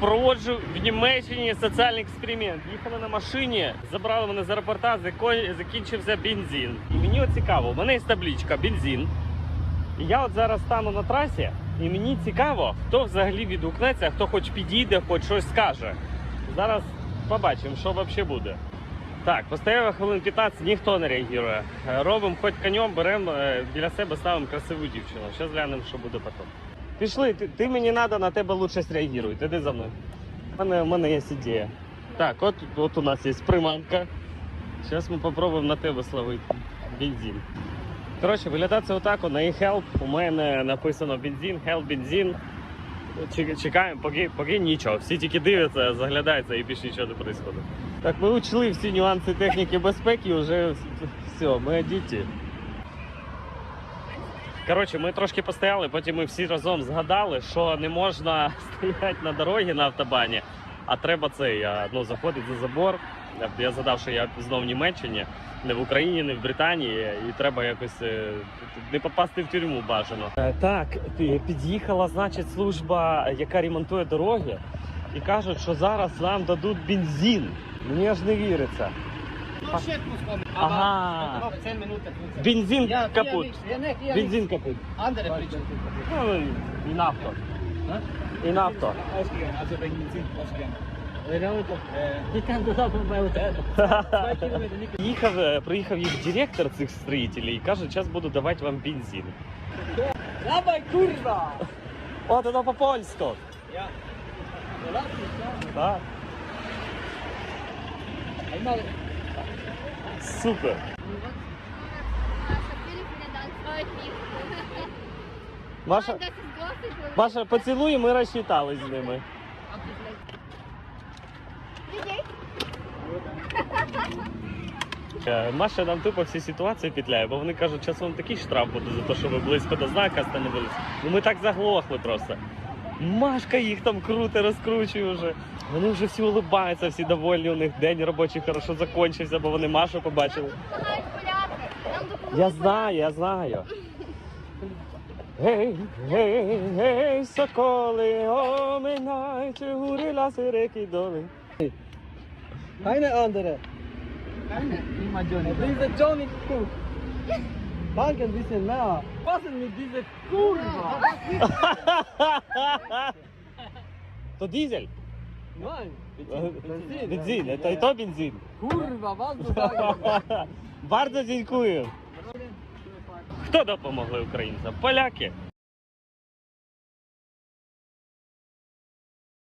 проводжу в Німеччині соціальний експеримент. Їхали на машині, забрали мене з аеропорта, закінчився бензин. І мені от цікаво, у мене є табличка бензин. І я от зараз стану на трасі, і мені цікаво, хто взагалі відгукнеться, хто хоч підійде, хоч щось скаже. Зараз побачимо, що взагалі буде. Так, постояв хвилин 15, ніхто не реагує. Е, Робимо хоч конем, беремо е, біля себе ставимо красиву дівчину. Зараз глянемо, що буде потім. Пішли, ти, ти мені треба, на тебе лучше среагуй. Іди за мною. У мене, у мене є ідея. Так, от, от у нас є приманка. Зараз ми спробуємо на тебе словити бензин. Коротше, виглядає це отак, на e-help. У мене написано бензин, help бензин. Чекаємо, поки, поки нічого. Всі тільки дивляться, заглядаються і більше нічого не відбувається. Так, ми учли всі нюанси техніки безпеки, вже все, ми діти. Коротше, ми трошки постояли, потім ми всі разом згадали, що не можна стояти на дорозі на автобані, а треба це я, ну, заходити за забор. Я- згадав, що я знов в Німеччині, не в Україні, не в Британії, і треба якось е, не попасти в тюрму бажано. Е, Так, під'їхала, значить, служба, яка ремонтує дороги, і кажуть, що зараз нам дадуть бензин. Мені аж не віриться. No shit muss kommen. Aha. Aber 10 Minuten. 15. Бензин Ja, hier капут. nichts, hier nicht, hier Бензин капут. nichts. Andere Bridge. Ну, і нафто. І нафто. Ausgegangen, also wegen Benzin ausgegangen. Ich kann das auch bei Hotel. Zwei Kilometer nicht. Їхав, е, приїхав їх директор цих строїтелів і каже, зараз буду давати вам бензин. Dawaj kurwa! О, це по польську. Ja. Ja, lass mich, ja. Так, Einmal. Супер. Маша. Маша, поцілуй, ми розчитались з ними. Е, Маша нам тупо всі ситуації петляє, бо вони кажуть, зараз вам такий штраф буде за те, що ви близько до знака становились. Ну ми так заглохли просто. Машка їх там круто розкручує вже. Вони вже всі улибаються, всі довольні, у них день робочий хорошо закінчився, бо вони Машу побачили. Я знаю, я знаю. Гей, гей, гей, соколи, оминайте гури, ласи, реки, доли. Keine andere. Keine? Niemand Johnny. Diese Johnny Cook. Danke ein bisschen mehr. Was denn mit dieser Kurva? То дизель. Nein. Бензин, це і то бензин. Kurwa, was du sagst? Bardzo dziękuję. Хто допомогли українцям? Поляки.